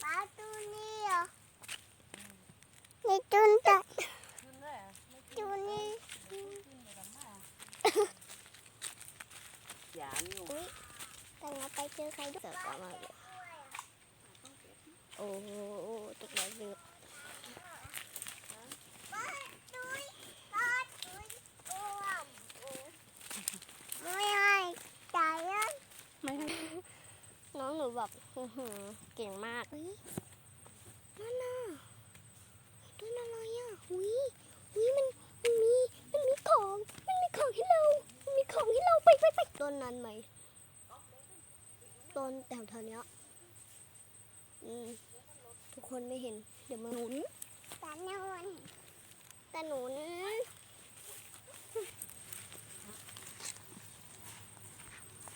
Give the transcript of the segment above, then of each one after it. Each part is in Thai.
ปลาตัวนี้เหรอในจุนตัดจุนนี้ยามอยู่อุ้ยแต่เราไปเจอใครด้วยเสือกว่ามาเลยโอ้โหตกใจเยอะไม่ให้ใจอะ ไม่ให้ น้องหนู แบบอื้อหือเก่งมากเฮ้ยนั่นน่ะต้นอะไรอะหุยหุยมันมันมีมันมีของมันมีของให้เรามันมีของให้เราไปไปไปต้นนั้นไหมต้นแถวแถวๆเนี้ยอืมทุกคนไม่เห็น เดี๋ยวมาหนุนตาหนุนตาหนุน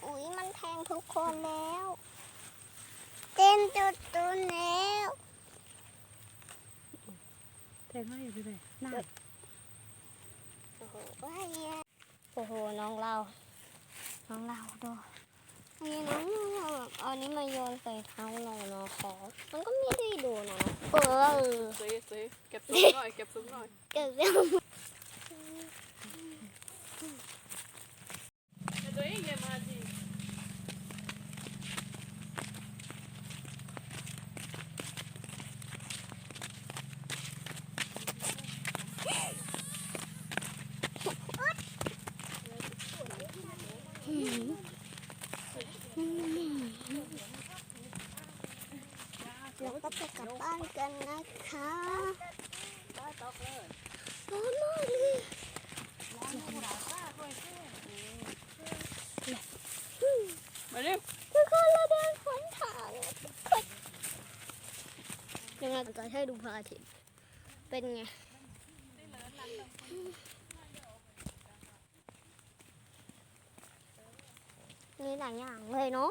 อุ้ยมันแทงทุกคนแล้ว เต้นจุดตุนแล้วแทงให้ไปเลยน่าโอ้โหว้ายอะโอ้โหน้องเรา น้องเราดูไอ้น้องเราแบบเอาอันนี้มาโยนใส่เท้าเราเนาะขอมันก็ไม่ได้ดูนะเออซื้อซื้อเก็บซุ้มหน่อยเก็บซุ้มหน่อย เกิดเรื่อง แต่ตัวเองเนี่ยมาดี เราก็จะกลับบ้าน กันนะคะร้อนมากเลยมาเร็วทุกคนเราเดินขนทางยังไงจะให้ดูพระอาทิตย์เป็นไงมีหลายอย่างเลยเนาะ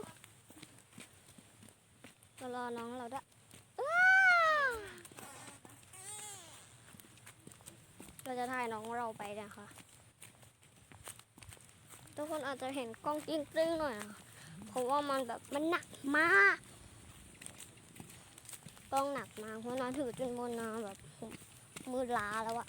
เรารอน้องเราด้วยอ้าว เราจะถ่ายน้องเราไปนะคะ ทุกคนอาจจะเห็นกล้องกิ้งกลิ้งหน่อยอะเพราะว่ามันแบบมันหนักมากกล้องหนักมากเพราะน้องถือจนบนน้ำแบบมือล้าแล้วอะ